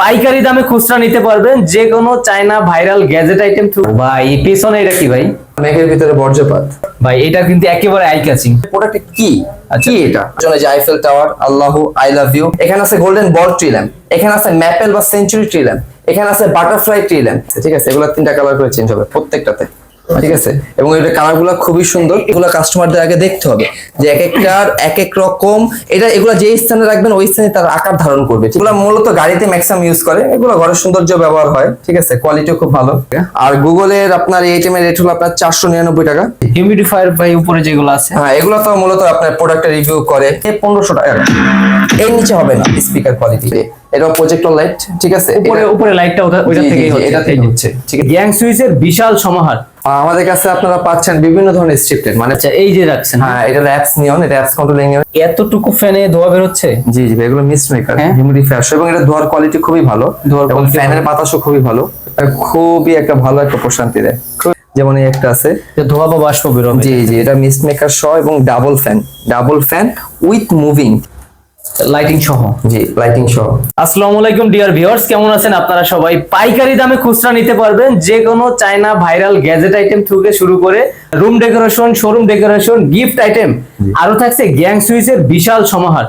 পাইকারি দামে খুচরা নিতে পারবেন যে কোনো China viral gadget item through. ভাই এই পেছনে এটা কি ভাই? মেঘের ভিতরে বর্জ্যপাত। ভাই এটা কিন্তু একেবারে আই ক্যাচিং প্রোডাক্টটা কি? আচ্ছা। কি এটা? জন্য যে Eiffel tower Allahu I love you এখানে আছে গোল্ডেন বল ট্রি ল্যাম্প এখানে আছে ম্যাপেল বা সেঞ্চুরি ট্রি ল্যাম্প এখানে আছে বাটারফ্লাই ট্রি ল্যাম্প ঠিক আছে। এগুলো তিনটা কালার করে চেঞ্জ হবে প্রত্যেকটাতে। ঠিক আছে? এবং এটা কালারগুলো খুবই সুন্দর। এগুলো কাস্টমারদের আগে দেখতে হবে যে এক একটার এক এক রকম এটা এগুলো যে স্থানে রাখবেন ওই স্থানে তার আকার ধারণ করবে। এগুলো মূলত গাড়িতে ম্যাক্সিমাম ইউজ করে। এগুলো ঘরের সৌন্দর্য ব্যবহার হয় ঠিক আছে? কোয়ালিটিও খুব ভালো। আর গুগলের আপনার এই আইটেমের রেট হলো আপনার চারশো নিরানব্বই টাকা। হিউমিডিফায়ার ভাই উপরে যেগুলো আছে। হ্যাঁ এগুলো তো মূলত আপনার প্রোডাক্টের রিভিউ করে। পনেরোশো টাকা। এর নিচে হবে না স্পিকার কোয়ালিটি এটা প্রজেক্টর লাইট ঠিক আছে? উপরে উপরে লাইটটা ওটা ওইটা থেকেই হচ্ছে। এটা থেকে হচ্ছে ঠিক আছে? গ্যাং সুইচের বিশাল সমাহার। আমাদের কাছে আপনারা পাচ্ছেন বিভিন্ন ধরনের স্ট্রিপটেড মানে আচ্ছা এই যে রাখছেন হ্যাঁ এটা অ্যাপস নিয়ন এটা অ্যাপস কন্ট্রোলিং এতটুকু ফ্যানে ধোয়া বের হচ্ছে জি জি এগুলো মিস্ট মেকার। হিউমিডিফায়ার এবং এটা ধোয়ার কোয়ালিটি খুবই ভালো। এবং ফ্যানের বাতাসও খুবই ভালো। খুবই একটা ভালো একটা প্রশান্তি দেয় যেমন এই একটা আছে। যে ধোয়া বা বাষ্প বের হবে জি জি এটা মিস্ট মেকার সহ এবং double fan double fan with moving lighting সহ জি লাইটিং সহ। আসসালামু আলাইকুম ডিয়ার ভিউয়ার্স কেমন আছেন? আপনারা সবাই পাইকারি দামে খুচরা নিতে পারবেন যে কোনো চায়না ভাইরাল গ্যাজেট আইটেম থেকে শুরু করে room decoration showroom decoration gift item আরও থাকছে গ্যাং সুইচের বিশাল সমাহার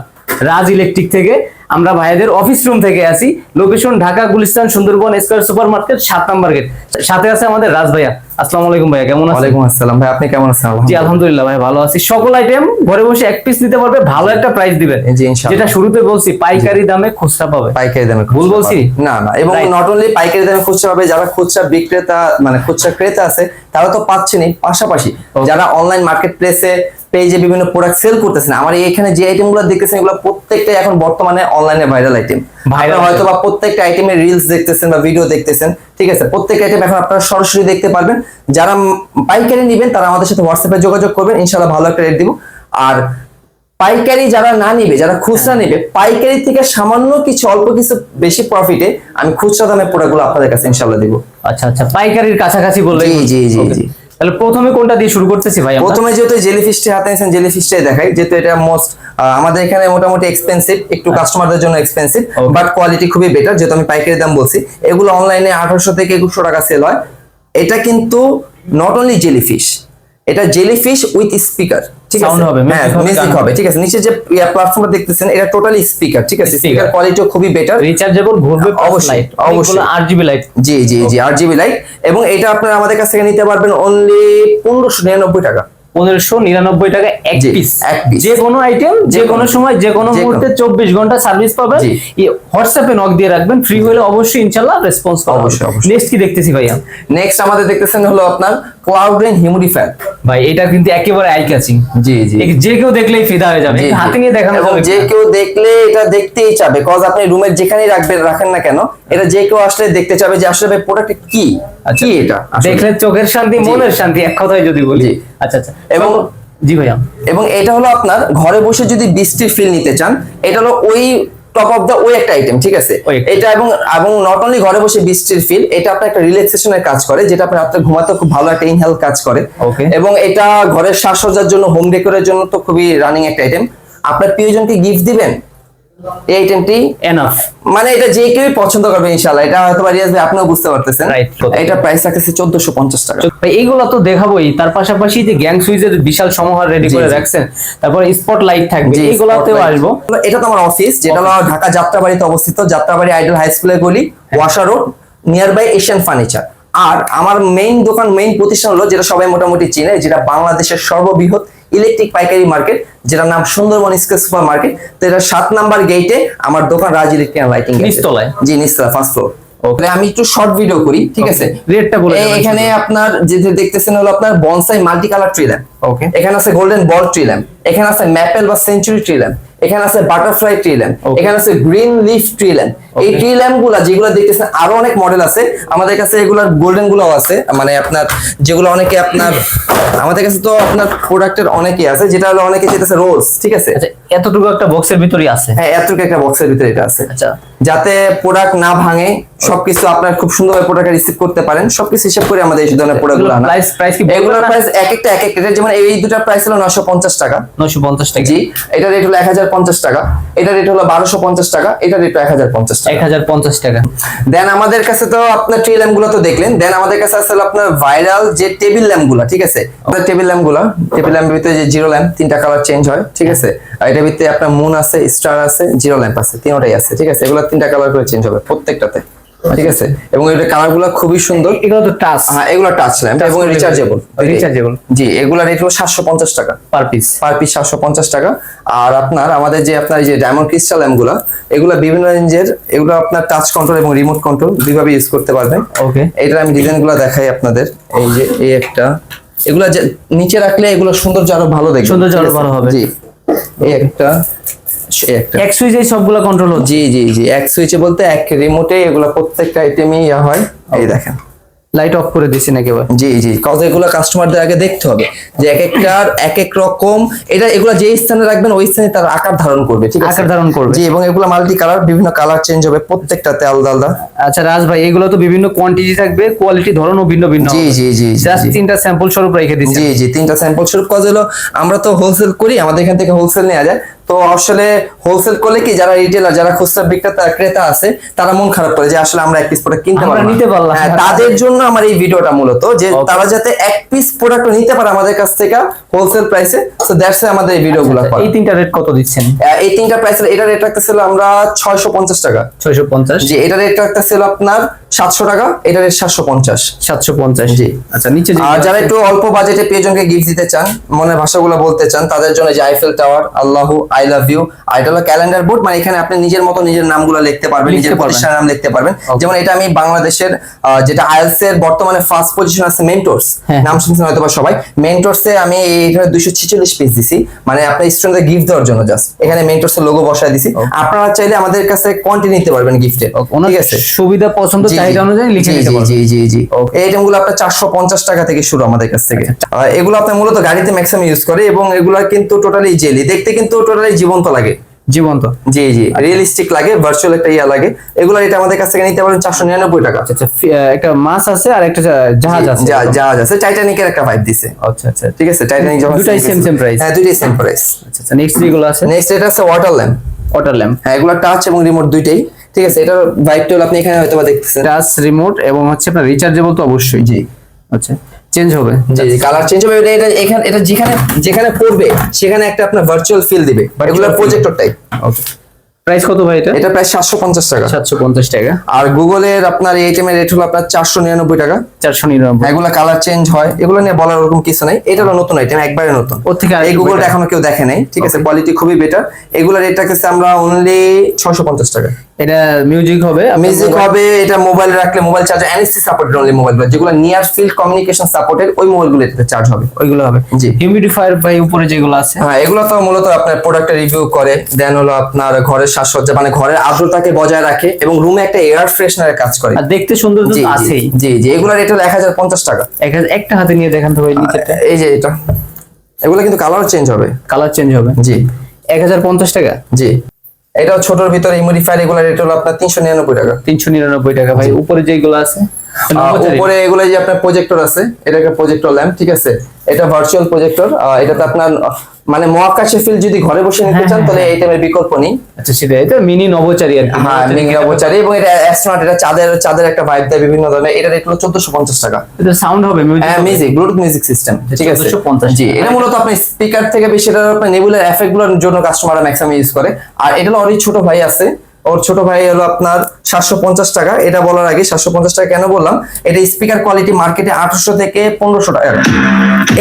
রাজ ইলেকট্রিক থেকে। আমরা ভাইদের অফিস রুম থেকে আসি location Dhaka Gulistan Sundarban square super market সাত নাম্বার গেট সাথে আছে আমাদের রাজ ভাইয়া। আসসালামু আলাইকুম ভাইয়া কেমন আছেন? ওয়ালাইকুম আসসালাম ভাই আপনি কেমন আছেন? জি আলহামদুলিল্লাহ। আলহামদুলিল্লাহ ভাই ভালো আছি। সকল আইটেম ঘরে বসে এক পিস নিতে পারবে ভালো একটা প্রাইস দিবেন জি, ইনশাআল্লাহ। যেটা শুরুতে বলছি পাইকারি দামে খুচরা পাবে। পাইকারি দামে ভুল বলছি? না না এবং Right. নট অনলি পাইকারি দামে খুচরা পাবে যারা খুচরা বিক্রেতা মানে খুচরা ক্রেতা আছে তারা তো পাচ্ছেনই পাশাপাশি যারা অনলাইন মার্কেট প্লেসে পেজে বিভিন্ন প্রোডাক্ট সেল করতেছেন। আমার এখানে যে আইটেমগুলো দেখতেছেন এগুলো প্রত্যেকটাই এখন বর্তমানে অনলাইনে ভাইরাল আইটেম ভাইরাল হয়তো। বা প্রত্যেকটা আইটেমের রিলস দেখতেছেন বা ভিডিও দেখতেছেন। ঠিক আছে প্রত্যেকটা আইটেম এখন আপনারা সরাসরি দেখতে পারবেন। যারা পাইকারি নেবেন তারা আমাদের সাথে হোয়াটসঅ্যাপে যোগাযোগ করবেন। ইনশাআল্লাহ ভালো একটা রেট দিব। আর পাইকারি যারা না নিবে যারা খুচরা হ্যাঁ। নেবে পাইকারি থেকে সামান্য কিছু অল্প কিছু বেশি প্রফিটে আমি খুচরা দামে প্রোডাক্টগুলো আপনাদের কাছে ইনশাআল্লাহ দিব। আচ্ছা আচ্ছা পাইকারির কাছাকাছি বললে জি, জি, জি, জি। তাহলে প্রথমে কোনটা দিয়ে শুরু করতেছি ভাই? প্রথমে যেহেতু জেলিফিশটি হাতে নিয়েছেন জেলি ফিশটাই দেখাই যেহেতু এটা মোস্ট আমাদের এখানে মোটামুটি এক্সপেন্সিভ একটু কাস্টমারদের জন্য এক্সপেন্সিভ আচ্ছা। বাট কোয়ালিটি খুবই বেটার যেহেতু আমি পাইকারি দাম বলছি এগুলো অনলাইনে আঠারোশো থেকে একুশশো টাকা সেল হয় এটা কিন্তু নট অনলি জেলিফিশ এটা জেলিফিশ উইথ স্পিকার ঠিক আছে? Sound হবে, হ্যাঁ হবে, মিউজিক হবে হবে। ঠিক আছে। নিচে যে প্ল্যাটফর্মটা দেখতেছেন এটা টোটালি স্পিকার ঠিক আছে। স্পিকার কোয়ালিটিও খুবই বেটার রিচার্জেবল ঘুরবে অবশ্যই, লাইট অবশ্যই। আট জিবি লাইট জি জি জি লাইট এবং এটা আপনারা আমাদের কাছ থেকে নিতে পারবেন অনলি পনেরোশো নিরানব্বই টাকা। পনেরোশো নিরানব্বই টাকা এক পিস যে কোনো আইটেম যে কোনো সময় যে কোনো মুহূর্তে চব্বিশ ঘণ্টা সার্ভিস পাবেন। হোয়াটসঅ্যাপে নক দিয়ে রাখবেন ফ্রি হলে অবশ্যই ইনশাল্লাহ রেসপন্স অবশ্যই, অবশ্যই। নেক্সট কি দেখতেছি ভাইয়া? নেক্সট আমাদের দেখতেছেন হলো আপনার ক্লাউড রেন হিউমিডিফায়ার ভাই এটা কিন্তু একেবারে আই ক্যাচিং জি। জি যে কেউ দেখলেই ফিদা হয়ে যাবে। হাতে নিয়ে দেখানো যাবে যে কেউ দেখলে এটা দেখতেই চাবে কজ আপনি রুমের যেখানেই রাখবেন রাখেন না কেন এটা যে কেউ আসলে দেখতে চাবে যে আসলে প্রোডাক্ট কি? আচ্ছা। কি এটা? দেখলে চোখের শান্তি মনের শান্তি এক কথায় যদি বলি। আচ্ছা আচ্ছা। এবং জি ভাইয়া। এবং এটা হলো আপনার ঘরে বসে যদি বৃষ্টির ফিল নিতে চান এটা হলো ওই টপ অফ দা ওই একটা আইটেম ঠিক আছে? এটা এবং এবং নট অনলি ঘরে বসে বৃষ্টির ফিল এটা আপনার একটা রিল্যাক্সেশনের কাজ করে যেটা আপনার রাত্রে ঘুমাতে খুব ভালো একটা ইনহেল কাজ করে। ওকে। এবং এটা ঘরের সাজসজ্জার জন্য হোম ডেকোরের জন্য তো খুবই রানিং একটা আইটেম আপনার প্রিয়জনকে গিফট দিবেন? এই আইটেমটি এনাফ মানে এটা যে কেউই পছন্দ করবে ইনশাআল্লাহ। এটা হয়তো বা রিয়াজ ভাই আপনিও বুঝতে পারতেছেন। এটা প্রাইস রাখতেছে চোদ্দশো পঞ্চাশ টাকা। এইগুলো তো দেখাবোই। তার পাশাপাশি যে গ্যাং সুইচের বিশাল সমাহার রেডি করে রাখছেন তারপর স্পট লাইট থাকবে। এইগুলাতেও আসব। এটা তো আমার অফিস যেটা হলো ঢাকা যাত্রাবাড়িতে অবস্থিত। যাত্রাবাড়ি আইডল হাই স্কুলের গলি ওয়াশা road near by Asian furniture আর আমার মেইন দোকান মেইন প্রতিষ্ঠান হলো যেটা সবাই মোটামুটি চিনে যেটা বাংলাদেশের সর্ববৃহৎ ইলেকট্রিক পাইকারি মার্কেট যেটার নাম সুন্দরবন স্কেল সুপার মার্কেট তো এটা সাত নাম্বার গেটে আমার দোকান রাজ ইলেকট্রিক লাইটিং নিচতলায়? জি নিচতলা ফার্স্ট ফ্লোর ওকে আমি একটু শর্ট ভিডিও করি ঠিক আছে? রেটটা বলে এখানে আপনার যে যে দেখতেছেন হলো আপনার bonsai multi colour tree lamp okay এখানে আছে গোল্ডেন বল ট্রি ল্যাম্প এখানে আছে ম্যাপেল বা সেঞ্চুরি ট্রি ল্যাম্প এখানে আছে বাটারফ্লাই ট্রি ল্যাম্প এখানে আছে গ্রিন লিফ ট্রি ল্যাম্প এই. ট্রি ল্যাম্পগুলা যেগুলো দেখতেছেন আরও অনেক মডেল আছে। আমাদের কাছে এগুলার গোল্ডেন গুলাও আছে। মানে আপনার যেগুলো অনেকে আপনার আমাদের কাছে তো আপনার প্রোডাক্টের অনেকই আছে যেটা হলো অনেকে যেতেছে রোজ ঠিক আছে? আচ্ছা এতটুকু একটা বক্সের ভিতরেই আছে? হ্যাঁ এতটুকু একটা বক্সের ভিতরে এটা আছে। আচ্ছা। যাতে প্রোডাক্ট না ভাঙে সবকিছু আপনার খুব সুন্দরভাবে প্রোডাক্ট রিসিভ করতে পারেন সবকিছু হিসাব করে আমাদের এই ধরনের প্রোডাক্টগুলো আনা। প্রাইস প্রাইস কি এগুলোর প্রাইস এক একটা এক এক রেট যেমন এই দুটার প্রাইস হলো নশো পঞ্চাশ টাকা। নয়শো পঞ্চাশ টাকা। জি এটা রেট হলো এক হাজার পঞ্চাশ টাকা এটা রেট হলো বারোশো পঞ্চাশ টাকা এটা রেট এক হাজার পঞ্চাশ টাকা। এক হাজার পঞ্চাশ টাকা। দেন আমাদের কাছে তো আপনার ট্রি ল্যাম্পগুলো তো দেখলেন দেন আমাদের কাছে আসলে আপনার ভাইরাল যে টেবিল ল্যাম্পগুলো ঠিক আছে? আপনার টেবিল ল্যাম্পগুলো টেবিল ল্যাম্পের ভিতরে যে জিরো ল্যাম্প তিনটা কালার চেঞ্জ হয় ঠিক আছে? আর এটার ভিতরে আপনার মুন আছে স্টার আছে জিরো ল্যাম্প আছে তিনটাই আছে ঠিক আছে? এগুলো তিনটা কালার করে চেঞ্জ হবে প্রত্যেকটাতে। ঠিক আছে? এবং এটার কালারগুলো খুবই সুন্দর। এগুলো তো টাচ হ্যাঁ এগুলো টাচ ল্যাম্প এবং রিচার্জেবল রিচার্জেবল জি এগুলো রেট হলো সাতশো পঞ্চাশ টাকা। পার পিস পার পিস সাতশো পঞ্চাশ টাকা। আর আপনার আমাদের যে আপনার এই যে ডায়মন্ড ক্রিস্টাল ল্যাম্পগুলো এগুলো বিভিন্ন রেঞ্জের এগুলো আপনার টাচ কন্ট্রোল এবং রিমোট কন্ট্রোল দুইভাবে ইউজ করতে পারবেন। ওকে এইটার আমি ডিজাইনগুলো দেখাই আপনাদের। এই যে এই একটা। এগুলো নিচে রাখলে এগুলো সৌন্দর্য আরও ভালো দেখবে। সৌন্দর্য আরও ভালো হবে। জি। এই একটা। এক সুইচে সবগুলো কন্ট্রোল হচ্ছে। জি জি জি এক সুইচে বলতে এক রিমোটে এগুলো প্রত্যেকটা আইটেমই ইয়া হয়। এই দেখেন। লাইট অফ করে দিচ্ছেন একেবারে। জি জি কজ এগুলো কাস্টমারদের আগে দেখতে হবে যে এক একটার এক এক রকম এটা এগুলো যে স্থানে রাখবেন ওই স্থানে তার আকার ধারণ করবে ঠিক আছে? আকার ধারণ করবে। জি এবং এগুলো মাল্টি কালার বিভিন্ন কালার চেঞ্জ হবে প্রত্যেকটাতে আলাদা আলাদা। আচ্ছা রাজ ভাই এগুলো তো বিভিন্ন কোয়ান্টিটি থাকবে কোয়ালিটি ধরনও ভিন্ন ভিন্ন জি জি জি জি, জাস্ট তিনটা স্যাম্পল স্বরূপ রেখে দিচ্ছি জি জি তিনটা স্যাম্পল স্বরূপ কজ হলো আমরা তো হোলসেল করি আমাদের এখান থেকে হোলসেল নেওয়া যায়। তো আসলে হোলসেল করলে কি যারা রিটেলার যারা খুচরা বিক্রেতা ক্রেতা আছে তারা মন খারাপ করে যে আসলে আমরা এক পিস প্রোডাক্ট কিনতে না। নিতে পারলাম হ্যাঁ, তাদের জন্য আমার এই ভিডিওটা মূলত যে তারা যাতে এক পিস প্রোডাক্ট নিতে পারে আমাদের কাছ থেকে হোলসেল প্রাইসে তো দ্যাটস আমাদের এই ভিডিওগুলো আচ্ছা, করা। এই তিনটা রেট কত দিচ্ছেন? এই তিনটা প্রাইস এটা রেট রাখতেছিল আমরা ছয়শো পঞ্চাশ টাকা। ছয়শো পঞ্চাশ? জি এটা রেট রাখতেছিল আপনার সাতশো টাকা এটা রেট সাতশো পঞ্চাশ। সাতশো পঞ্চাশ। জি। আচ্ছা নিচে আর যারা একটু অল্প বাজেটে প্রিয়জনকে গিফট দিতে চান মনের ভাষাগুলো বলতে চান তাদের জন্য যে Eiffel tower Allah I love you আর হলো ক্যালেন্ডার বোর্ড মানে এখানে আপনি নিজের মতো নিজের নামগুলো লিখতে পারবেন নিজের। প্রতিষ্ঠানের নাম লিখতে পারবেন। যেমন এটা আমি বাংলাদেশের যেটা আইএলস এর বর্তমানে ফার্স্ট পজিশন আছে মেন্টরস হ্যাঁ। নাম শুনছেন হয়তো বা সবাই। মেন্টরস এ আমি এইখানে দুইশো ছিচল্লিশ পিস দিছি। মানে আপনার স্টুডেন্টদের গিফট দেওয়ার জন্য জাস্ট এখানে মেন্টরস এর লোগো বসায় দিছি। আপনারা চাইলে আমাদের কাছে কোয়ান্টি নিতে পারবেন গিফটে ঠিক আছে? সুবিধা পছন্দ চাহিদা অনুযায়ী লিখে নিতে জি, পারবেন। জি জি জি। এই আইটেমগুলো আপনার চারশো পঞ্চাশ টাকা থেকে শুরু আমাদের কাছ থেকে। এগুলো আপনার মূলত গাড়িতে ম্যাক্সিমাম ইউজ করে এবং এগুলো কিন্তু টোটালি জেলি দেখতে কিন্তু টোটালি জীবন্ত লাগে। জীবন্ত। জি জি। রিয়েলিস্টিক লাগে ভার্চুয়াল একটা ইয়া লাগে। এগুলো এটা আমাদের কাছ থেকে নিতে পারেন চারশো নিরানব্বই টাকা। আচ্ছা একটা মাছ আছে আর একটা জাহাজ আছে জাহাজ আছে। টাইটানিকের একটা ভাইব দিছে। আচ্ছা আচ্ছা। ঠিক আছে টাইটানিক যখন দুটাই same same price। হ্যাঁ দুটাই সেম প্রাইস আচ্ছা আচ্ছা নেক্সট যেগুলো আছে? নেক্সট এটা আছে ওয়াটার ল্যাম্প ওয়াটার ল্যাম্প হ্যাঁ এগুলো টাচ এবং রিমোট দুইটাই। ঠিক আছে এটার ভাইবটা হলো আপনি এখানে হয়তো দেখতেছেন। টাচ রিমোট এবং হচ্ছে আপনার রিচার্জেবল তো অবশ্যই। জি। আচ্ছা। চেঞ্জ হবে। জি জি কালার চেঞ্জ হবে। এটা এটা এখানে এটা যেখানে যেখানে পড়বে সেখানে একটা আপনার ভার্চুয়াল ফিল দিবে। Feel। Projector type okay price কত ভাই এটা? এটা প্রায় সাতশো পঞ্চাশ টাকা। সাতশো পঞ্চাশ টাকা। আর গুগলের আপনার এই আইটেমের রেট হলো আপনার চারশো নিরানব্বই টাকা। চারশো নিরানব্বই। এগুলো কালার চেঞ্জ হয়। এগুলো নিয়ে বলার ওরকম কিছু নাই। এটা হলো নতুন আইটেম একবারে নতুন। ওর থেকে এই গুগলটা এখনও কেউ দেখে নাই। ঠিক আছে কোয়ালিটি খুবই বেটার এগুলোর রেট রাখতেছে আমরা অনলি ছয়শো পঞ্চাশ টাকা। এটা মিউজিক হবে মিউজিক হবে এটা মোবাইল রাখলে mobile charge NSC supported only mobile যেগুলো নিয়ার ফিল্ড কমিউনিকেশন সাপোর্টেড ওই মোবাইলগুলো এটাতে চার্জ হবে ওইগুলো হবে জি। হিউমিডিফায়ার ভাই উপরে যেগুলো আছে। হ্যাঁ এগুলো তো মূলত আপনার প্রোডাক্টের রিভিউ করে দেন হলো আপনার ঘরের সাজসজ্জা মানে ঘরের আর্দ্রতাকে বজায় রাখে এবং রুমে একটা এয়ার ফ্রেশনারের কাজ করে। আর দেখতে সুন্দর তো আছেই। জি জি এগুলো রেট হলো এক হাজার পঞ্চাশ টাকা। এক- একটা হাতে নিয়ে দেখান তো ভাই এই যে এটা। এগুলো কিন্তু কালার চেঞ্জ হবে। কালার চেঞ্জ হবে। জি। এক হাজার পঞ্চাশ টাকা? জি। এটাও ছোটর ভিতরে ইমোডিফায়ার এগুলো রেট হলো আপনার তিনশো নিরানব্বই টাকা। তিনশো নিরানব্বই টাকা ভাই। উপরে যেগুলো আছে উপরে এগুলো যে আপনার প্রজেক্টর আছে এটা একটা প্রজেক্টর ল্যাম্প ঠিক আছে? এটা ভার্চুয়াল প্রজেক্টর এটাতে আপনার মানে মহাকাশে ফিল যদি ঘরে বসে নিতে হ্যাঁ, চান হ্যাঁ, তাহলে এই টাইমের বিকল্প নেই। আচ্ছা সেটা এটা মিনি নবচারী আর কি? হ্যাঁ মিনি অবচারী এবং এটা অ্যাস্ট্রোনট এটা চাঁদের চাঁদের একটা ভাইব দেয় বিভিন্ন ধরনের। এটা রেট হলো চোদ্দশো পঞ্চাশ টাকা। এটা সাউন্ড হবে মিউজিক হ্যাঁ মিউজিক ব্লুটুথ মিউজিক সিস্টেম ঠিক আছে? 1450 জি এটা মূলত আপনি স্পিকার থেকে বেশি এটা আপনার নেবুলার এফেক্টগুলোর জন্য কাস্টমাররা ম্যাক্সিমাম ইউজ করে। আর এটা হলো ওরই ছোট ভাই আছে। ওর ছোট ভাই হলো আপনার সাতশো পঞ্চাশ টাকা। এটা বলার আগে সাতশো পঞ্চাশ টাকা কেন বললাম? এটা স্পিকার কোয়ালিটি মার্কেটে আঠারোশো থেকে পনেরোশো টাকা।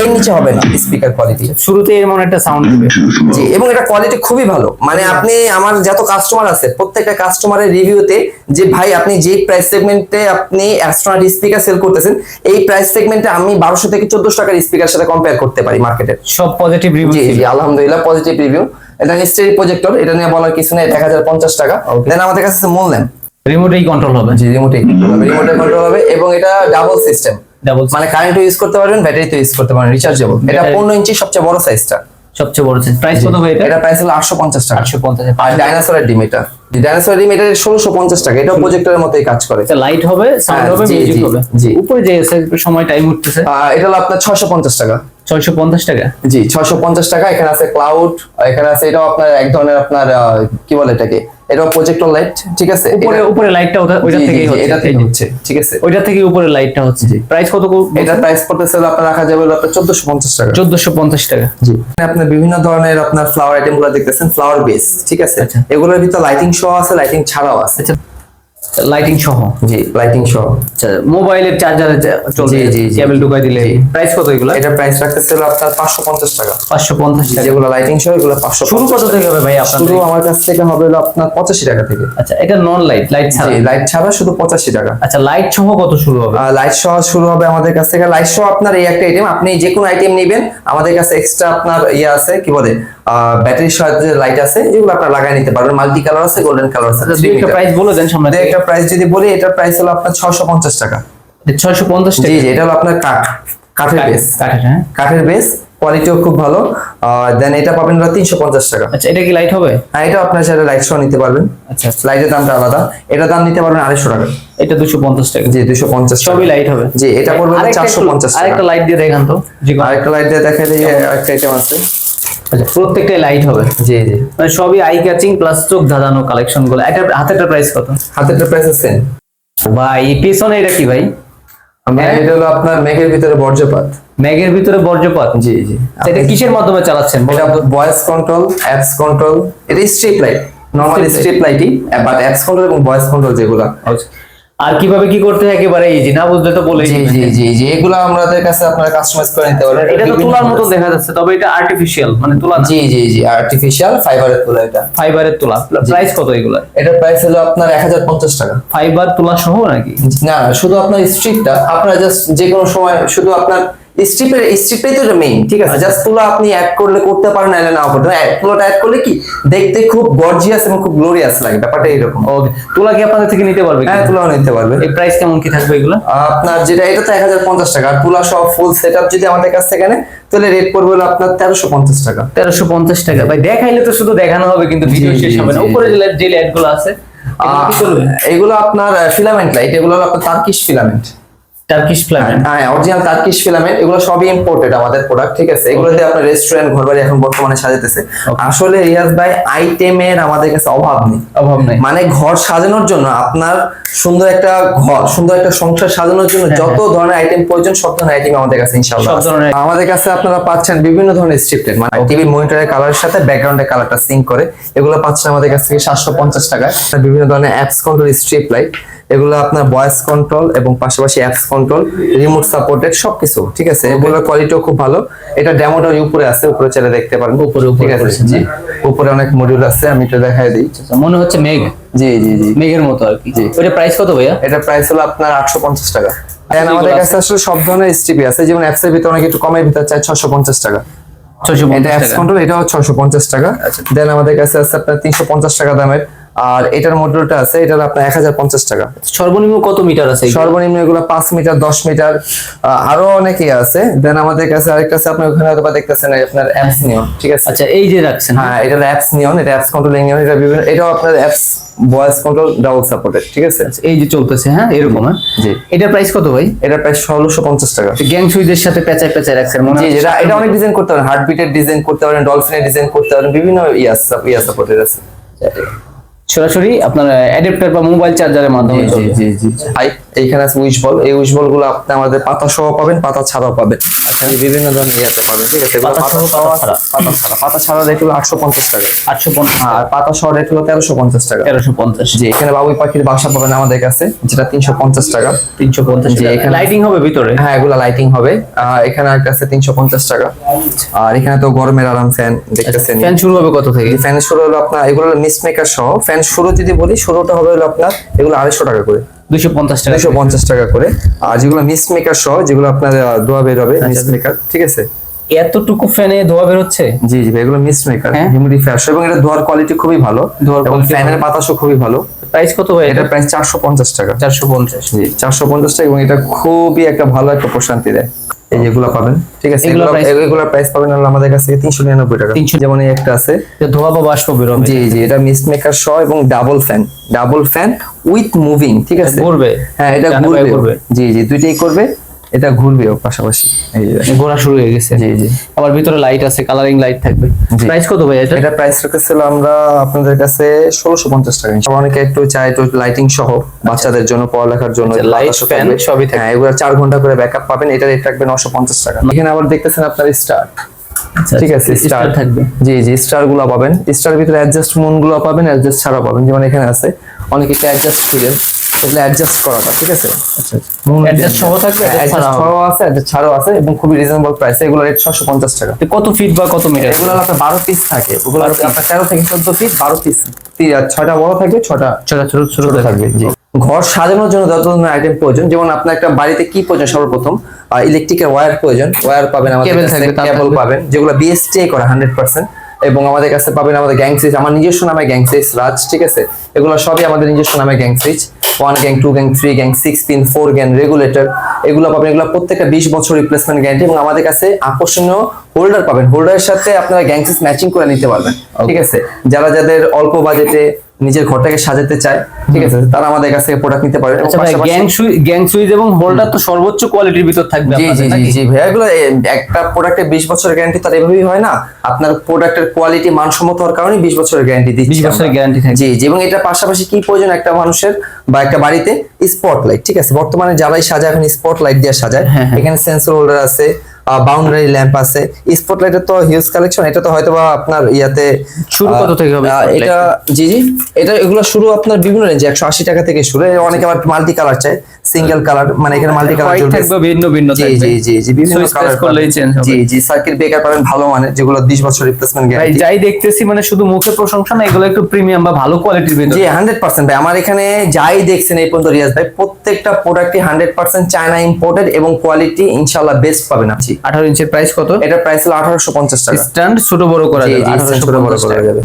এর নিচে হবে না স্পিকার কোয়ালিটি শুরুতে এমন একটা সাউন্ড দিবে। জি এবং এটা কোয়ালিটি খুবই ভালো। মানে আপনি আমার যত কাস্টমার আছে প্রত্যেকটা কাস্টমারের রিভিউতে যে ভাই আপনি যে প্রাইস সেগমেন্টে আপনি অ্যাস্ট্রোনাট স্পিকার সেল করতেছেন এই প্রাইস সেগমেন্টে আমি বারোশো থেকে চোদ্দশো টাকার স্পিকার সাথে কম্পেয়ার করতে পারি মার্কেটের সব পজিটিভ রিভিউ জি আলহামদুলিল্লাহ পজিটিভ রিভিউ এটা হিস্ট্রি প্রজেক্টর এটা নিয়ে বলার কিছু নেই এক হাজার পঞ্চাশ টাকা. দেন আমাদের কাছে মূল ল্যাম্প রিমোটেই কন্ট্রোল হবে। জি রিমোটে রিমোটে কন্ট্রোল হবে এবং এটা ডাবল সিস্টেম ডাবল মানে কারেন্ট ইউজ করতে পারবেন ব্যাটারি তো ইউজ করতে পারবেন রিচার্জেবল এটা Battery- পনেরো ইঞ্চি সবচেয়ে বড় সাইজটা সবচেয়ে বড় সাইজ প্রাইস কত ভাই এটা? এটা প্রাইস হলো আটশো পঞ্চাশ টাকা। আটশো পঞ্চাশ আর ডাইনোসরের ডিম এটা। ডাইনোসরের ডিম এটা ষোলোশো পঞ্চাশ টাকা। এটা প্রজেক্টরের মতোই কাজ করে। এটা লাইট হবে সাউন্ড হ্যাঁ, হবে মিউজিক হবে। জি। উপরে যে সময় টাইম উঠতেছে। আহ, এটা হলো আপনার ছয়শো পঞ্চাশ টাকা। ছয়শো পঞ্চাশ টাকা? জি ছয়শো পঞ্চাশ টাকা। এখানে আছে ক্লাউড এখানে আছে এটাও আপনার এক ধরনের আপনার আহ, কি বলে এটাকে? এটাও প্রজেক্টর লাইট ঠিক আছে? উপরে এটা- উপরে লাইটটা ওইটা জি, জি, থেকেই হচ্ছে এটা থেকে হচ্ছে ঠিক আছে? ওইটা থেকে উপরে লাইটটা হচ্ছে। প্রাইস কত এটা প্রাইস পড়তেছে স্যার আপনার রাখা যাবে আপনার চোদ্দশো পঞ্চাশ টাকা। চোদ্দশো পঞ্চাশ টাকা। জি। আপনার বিভিন্ন ধরনের আপনার ফ্লাওয়ার আইটেমগুলো দেখতেছেন ফ্লাওয়ার বেস ঠিক আছে? আচ্ছা। এগুলোর ভিতর লাইটিং শো আছে লাইটিং ছাড়াও আছে। আচ্ছা। লাইটিং সহ। জি লাইটিং সহ। আচ্ছা মোবাইলের চার্জারে চলবে জি, জি। কেবল ঢুকাই দিলে প্রাইস কত এগুলো? এটা প্রাইস রাখতেছে হলো আপনার পাঁচশো পঞ্চাশ টাকা। পাঁচশো পঞ্চাশ টাকা। যেগুলো লাইটিং সহ এগুলো পাঁচশো শুরু কত থেকে হবে ভাই আপনার শুরু আমার কাছ থেকে হবে হলো আপনার পঁচাশি টাকা থেকে। আচ্ছা এটা নন লাইট লাইট ছাড়া লাইট ছাড়া শুধু পঁচাশি টাকা। আচ্ছা লাইট সহ কত শুরু হবে? লাইট সহ শুরু হবে আমাদের কাছ থেকে। লাইট সহ আপনার এই একটা আইটেম আপনি যে কোনো আইটেম নেবেন আমাদের কাছে এক্সট্রা আপনার ইয়ে আছে কি বলে? ব্যাটারির সাহায্যে লাইট আছে যেগুলো আপনার লাগাই নিতে পারবেন। মাল্টি কালার আছে গোল্ডেন কালার আছে আচ্ছা দুই একটা প্রাইস বলে দেন সামনে একটা প্রাইস যদি বলি এটার প্রাইস হলো আপনার ছশো পঞ্চাশ টাকা। ছয়শো পঞ্চাশ জি টাকা। জি এটা হলো আপনার কাঠ কাঠের বেস কাঠের হ্যাঁ। কাঠের বেস কোয়ালিটিও খুব ভালো। দেন এটা পাবেন তিনশো পঞ্চাশ টাকা। আচ্ছা এটা কি লাইট হবে? হ্যাঁ এটা আপনার সাথে লাইট সহ নিতে পারবেন। আচ্ছা লাইটের দামটা আলাদা। এটা দাম নিতে পারবেন আড়াইশো টাকা। এটা দুশো পঞ্চাশ টাকা। জি দুশো পঞ্চাশ সবই লাইট হবে। জি এটা পড়বে আরেকটা চারশো একটু- পঞ্চাশ টাকা। আরেকটা লাইট দিয়ে দেখান তো জি আরেকটা লাইট দিয়ে দেখা যায় একটা আইটেম আছে। আচ্ছা প্রত্যেকটাই লাইট হবে। জি জি। মানে সবই আই ক্যাচিং প্লাস চোখ ধাঁধানো কালেকশনগুলো। এটা হাতেরটা প্রাইস কত? হাতেরটা প্রাইস আছে। ভাই এই পেছনে এটা কি ভাই? হ্যাঁ। এটা হলো আপনার মেঘের ভিতরে বর্জ্যপাত। ম্যাগের ভিতরে বর্জ্যপাত? জি জি। আচ্ছা, এটা কিসের মাধ্যমে চালাচ্ছেন? এটা ভয়েস কন্ট্রোল অ্যাপস কন্ট্রোল এটা স্ট্রিপ লাইট নর্মাল স্ট্রিপ লাইটই বাট অ্যাপস কন্ট্রোল এবং ভয়েস কন্ট্রোল যেগুলো। আর কীভাবে কি করতে হয় একেবারে ইজি না বুঝলে তো বলে জি জি জি জি এগুলো আমাদের কাছে আপনারা কাস্টমাইজ করে নিতে পারেন এটা তো তোলার মতো দেখা যাচ্ছে তবে এটা আর্টিফিশিয়াল মানে তোলা জি জি জি আর্টিফিশিয়াল ফাইবারের তোলা এটা। ফাইবারের তোলা প্রাইস কত এগুলো এটা প্রাইস হলো আপনার এক হাজার পঞ্চাশ টাকা। ফাইবার তোলা সহ নাকি? না শুধু আপনার স্ট্রিপটা আপনারা জাস্ট যে কোনো সময় শুধু আপনার স্ট্রিপের স্ট্রিপটাই তো মেইন ঠিক আছে? জাস্ট তুলা আপনি অ্যাড করলে করতে পারেন নাহলে নাও করতে তুলাটা অ্যাড করলে কি? দেখতে খুব গর্জিয়াস এবং খুব গ্লোরিয়াস লাগে ব্যাপারটা এরকম ওকে তোলা কি আপনাদের থেকে নিতে পারবে হ্যাঁ তুলাও নিতে পারবেন এই প্রাইস কেমন কি থাকবে এগুলো? আপনার যেটা এটা তো এক হাজার পঞ্চাশ টাকা আর তুলা সব ফুল সেট যদি আমাদের কাছ থেকে নেন তাহলে রেট পড়বে হলো আপনার তেরোশো পঞ্চাশ টাকা। তেরোশো পঞ্চাশ টাকা। ভাই দেখাইলে তো শুধু দেখানো হবে কিন্তু ভিডিও শেষ হবে না। উপরে যে লাইট- গুলো আছে এগুলো এগুলো আপনার ফিলামেন্ট লাইট এগুলো হলো আপনার তার্কিশ ফিলামেন্ট টার্কিশ ফ্ল্যামেন্ট হ্যাঁ অরিজিনাল তার্কিশ ফিলামেন্ট এগুলো সবই ইম্পোর্টেড আমাদের প্রোডাক্ট ঠিক আছে? এগুলো দিয়ে আপনার রেস্টুরেন্ট ঘরবাড়ি এখন বর্তমানে সাজাতেছে আসলে রিয়াজ ভাই আইটেমের আমাদের কাছে অভাব নেই। অভাব নেই। মানে ঘর সাজানোর জন্য আপনার সুন্দর একটা ঘর সুন্দর একটা সংসার সাজানোর জন্য যত ধরনের আইটেম প্রয়োজন সব ধরনের আইটেম আমাদের কাছে ইনশাআল্লাহ সব ধরনের- আমাদের কাছে আপনারা পাচ্ছেন বিভিন্ন ধরনের স্ট্রিপলেট মানে টিভি মনিটরের কালারের সাথে ব্যাকগ্রাউন্ডের কালারটা সিঙ্ক করে। এগুলো পাচ্ছেন আমাদের কাছ থেকে সাতশো পঞ্চাশ টাকায়। বিভিন্ন ধরনের অ্যাপস কন্ট্রোল স্ট্রিপ লাইট এগুলো আপনার ভয়েস কন্ট্রোল এবং পাশাপাশি অ্যাপস কন্ট্রোল রিমোট সাপোর্টেড সবকিছু ঠিক আছে? এগুলোর কোয়ালিটিও খুব ভালো। এটা ডেমোটা উপরে আছে উপরে চলে দেখতে পারেন। উপরে, উপরে ঠিক আছে? জি। উপরে অনেক মডিউল আছে আমি একটু দেখাই দিই। মনে হচ্ছে মেঘ। জি জি জি। মেঘের মতো আর কি। ওইটা প্রাইস কত ভাইয়া? এটা প্রাইস হলো আপনার আটশো পঞ্চাশ টাকা। আচ্ছা, And আমাদের কাছে আসলে সব ধরনের স্টিপি আছে যেমন অ্যাপস এর ভিতরে অনেক একটু কমের ভিতরে চাই ছশো পঞ্চাশ টাকা। এটা অ্যাপস কন্ট্রোল এটাও ছশো পঞ্চাশ টাকা। আচ্ছা। দেন আমাদের কাছে আছে আপনার তিনশো পঞ্চাশ টাকা দামের আর এটার মডেলটা আছে এটার আপনার এক হাজার পঞ্চাশ টাকা। সর্বনিম্ন কত মিটার আছে সর্বনিম্ন এগুলো পাঁচ মিটার দশ মিটার আরও অনেকে আছে। দেন আমাদের কাছে আরেকটা আছে আপনার ওখানে হয়তো দেখতেছেন আপনার অ্যাপস নিয়ন ঠিক আছে? আচ্ছা এই যে রাখছেন হ্যাঁ? এটা অ্যাপস নিয়ন এটা অ্যাপস কন্ট্রোলিং নিয়ন এটা বিভিন্ন এটাও আপনার apps voice control double supported ঠিক আছে? এই যে চলতেছে হ্যাঁ এরকম হ্যাঁ? জি। এটার প্রাইস কত ভাই? এটা প্রাইস ষোলোশো পঞ্চাশ টাকা। গ্যাং সুইচের সাথে পেঁচায় পেঁচায় রাখছেন মনে হচ্ছে যেটা এটা অনেক ডিজাইন করতে পারেন হার্টবিটের ডিজাইন করতে পারেন ডলফিনের ডিজাইন করতে পারেন বিভিন্ন ইয়াস ইয়া সাপোর্টেড আছে। সরাসরি আপনার অ্যাডাপ্টার বা মোবাইল চার্জারের মাধ্যমে চলবে। জি জি হাই এইখানে আছে উইশ বল এই উইশ বলগুলো আপনি আমাদের পাতা সহ পাবেন পাতা ছাড়াও পাবেন। এই বিভিন্ন ধরনের ইয়াতে পাবেন ঠিক আছে? পাতা সহ, পাতা ছাড়া। পাতা ছাড়া। পাতা ছাড়া রেট হলো আটশো পঞ্চাশ টাকা। আটশো পঞ্চাশ আর পাতা সহ রেট হলো তেরোশো পঞ্চাশ টাকা। তেরোশো পঞ্চাশ। জি এখানে বাবুই পাখির বাসা পাবেন আমাদের কাছে যেটা তিনশো পঞ্চাশ টাকা। তিনশো পঞ্চাশ জি, এখানে- লাইটিং হবে ভিতরে? হ্যাঁ এগুলো লাইটিং হবে। আর এখানে একটা আছে তিনশো পঞ্চাশ টাকা। আর এখানে তো গরমের আরাম ফ্যান দেখতেছেন ফ্যান শুরু হবে কত থেকে? ফ্যান শুরু হলো আপনার এগুলো হলো মিস মেকার সহ। ফ্যান শুরু যদি বলি শুরুটা হবে হলো আপনার এগুলো আড়াইশো টাকা করে। দুশো পঞ্চাশ টাকা দুশো পঞ্চাশ টাকা করে। আর যেগুলো মিস মেকার সহ যেগুলো আপনার ধোয়া বের হবে আচ্ছা। মিস মেকার ঠিক আছে? এতটুকু ফ্যানে ধোয়া বেরোচ্ছে জি জি এগুলো মিস মেকার হ্যাঁ। হিউমিডিফায়ার এবং এটা ধোয়ার কোয়ালিটি খুবই ভালো। এবং ফ্যানের বাতাসও খুবই ভালো। প্রাইস কত ভাই এটা প্রাইস চারশো পঞ্চাশ টাকা। চারশো পঞ্চাশ। জি চারশো পঞ্চাশ টাকা এবং এটা খুবই একটা ভালো একটা প্রশান্তি দেয়। এই যেগুলো পাবেন ঠিক আছে? এগুলো প্রাইস পাবেন হলো আমাদের কাছে তিনশো নিরানব্বই টাকা। 300 যেমন এই একটা আছে। ধোয়া বা বাষ্প বেরোবে জি জি এটা মিস মেকার শ এবং double fan double fan with moving ঠিক আছে? ঘুরবে। হ্যাঁ এটা ঘুরবে। ঘুরবে। জি জি দুইটাই করবে এটা ঘুরবেও পাশাপাশি। এই যে ঘোরা শুরু হয়ে গেছে। জি জি। আবার ভিতরে লাইট আছে কালারিং লাইট থাকবে। প্রাইস কত ভাই এটা? এটা প্রাইস রেখেছিল আমরা আপনাদের কাছে ষোলোশো পঞ্চাশ টাকা। সব অনেকে একটু চায় একটু লাইটিং সহ বাচ্চাদের জন্য পড়ালেখার জন্য লাইট fan থাকবে। সবই থাকে হ্যাঁ এগুলো চার ঘণ্টা করে ব্যাকআপ পাবেন এটা রেট নশো পঞ্চাশ টাকা। এখানে আবার দেখতেছেন আপনার স্টার ঠিক আছে স্টার থাকবে। জি জি স্টারগুলো পাবেন। স্টার ভিতরে অ্যাডজাস্ট মুনগুলো পাবেন অ্যাডজাস্ট ছাড়া পাবেন যেমন এখানে আছে। অনেকে একটা অ্যাডজাস্ট খুঁজেন এগুলো অ্যাডজাস্ট করাটা ঠিক আছে? আচ্ছা Adjust সহ থাকবে, অ্যাডজাস্ট সহ আছে অ্যাডজাস্ট ছাড়াও আছে এবং খুবই রিজনেবল প্রাইস এগুলো রেট ছশো পঞ্চাশ টাকা। কত ফিট বা কত মিটার এগুলো আপনার বারো পিস থাকে ওগুলো আপনার তেরো থেকে চোদ্দ পিস বারো পিস ছয়টা বড় থাকবে ছটা ছোট ছোট ছোট ছোট থাকবে জি। ঘর সাজানোর জন্য যত ধরনের আইটেম প্রয়োজন যেমন আপনার একটা বাড়িতে কি প্রয়োজন সর্বপ্রথম? ইলেকট্রিকের ওয়্যার প্রয়োজন ওয়্যার পাবেন আমাদের কেবল পাবেন যেগুলো বিএসটিআই করা হান্ড্রেড পার্সেন্ট এবং আমাদের কাছে পাবেন আমাদের গ্যাং সুইচ আমার নিজস্ব নামে গ্যাং সুইচ রাজ ঠিক আছে? এগুলো সবই আমাদের নিজস্ব নামে gang switch one gang two gang three gang six pin four gang regulator এগুলো পাবেন এগুলো প্রত্যেকটা বিশ বছর রিপ্লেসমেন্ট গ্যারান্টি এবং আমাদের কাছে আকর্ষণীয় হোল্ডার পাবেন। হোল্ডারের সাথে আপনারা গ্যাং ফ্রিজ ম্যাচিং করে নিতে পারবেন। ঠিক আছে? যারা যাদের অল্প বাজেটে নিজের ঘরটাকে সাজাতে চায় ঠিক আছে? তারা আমাদের কাছ থেকে প্রোডাক্ট নিতে আচ্ছা ভাই গ্যাং সুইচ গ্যাং সুইচ এবং হোল্ডার তো সর্বোচ্চ কোয়ালিটির ভিতর থাকবে জি জি জি জি এগুলো একটা প্রোডাক্টের বিশ বছরের গ্যারান্টি তার এভাবেই হয় না। আপনার প্রোডাক্টের কোয়ালিটি মানসম্মত হওয়ার কারণে বিশ বছরের গ্যারান্টি দিচ্ছি 20 বছরের গ্যারান্টি থাকে। জি জি এবং এটা পাশাপাশি কি প্রয়োজন একটা মানুষের বা একটা বাড়িতে? স্পটলাইট ঠিক আছে? বর্তমানে যারাই সাজায় এখন স্পটলাইট দিয়ে সাজায়। হ্যাঁ, হ্যাঁ। এখানে সেন্সর হোল্ডার আছে বাউন্ডারি ল্যাম্প আছে। স্পটলাইটের তো হিউজ কালেকশন এটা তো হয়তো বা আপনার ইয়াতে শুরু কত থেকে হবে এটা জি জি। এটা এগুলো শুরু আপনার বিভিন্ন রেঞ্জে একশো আশি টাকা থেকে শুরু। অনেকে আবার মাল্টি কালার চায়। সিঙ্গেল কালার মানে এখানে মাল্টি কালার White থাকবে ভিন্ন ভিন্ন থাকবে জি জি জি বিভিন্ন কালার করলেই change হবে। জি জি সার্কিট ব্রেকার পাবেন ভালো মানে যেগুলো 20 বছর রিপ্লেসমেন্ট ভাই গ্যারান্টি যাই দেখতেছি মানে শুধু মুখে প্রশংসা না এগুলো একটু প্রিমিয়াম বা ভালো কোয়ালিটির ভিতর জি হান্ড্রেড পার্সেন্ট ভাই আমার এখানে যাই দেখছেন এই পর্যন্ত রিয়াজ ভাই প্রত্যেকটা প্রোডাক্টই হান্ড্রেড পার্সেন্ট চায়না ইম্পোর্টেড এবং কোয়ালিটি ইনশাল্লাহ বেস্ট পাবেন আপনি। আঠারো ইঞ্চের প্রাইস কত? এটা প্রাইস হলো আঠারোশো পঞ্চাশ টাকা। স্ট্যান্ড ছোট বড় করা যাবে 1850 ছোট বড় করা যাবে।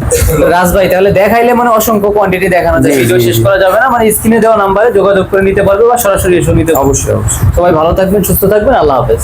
রাজ ভাই তাহলে দেখাইলে মানে অসংখ্য কোয়ান্টিটি দেখানো যায়। ভিডিও শেষ করা যাবে না মানে স্ক্রিনে দেওয়া নাম্বারে যোগাযোগ করে নিতে পারবে বা সরাসরি এসে নিতে অবশ্যই অবশ্যই। সবাই ভালো থাকবেন সুস্থ থাকবেন আল্লাহ হাফেজ।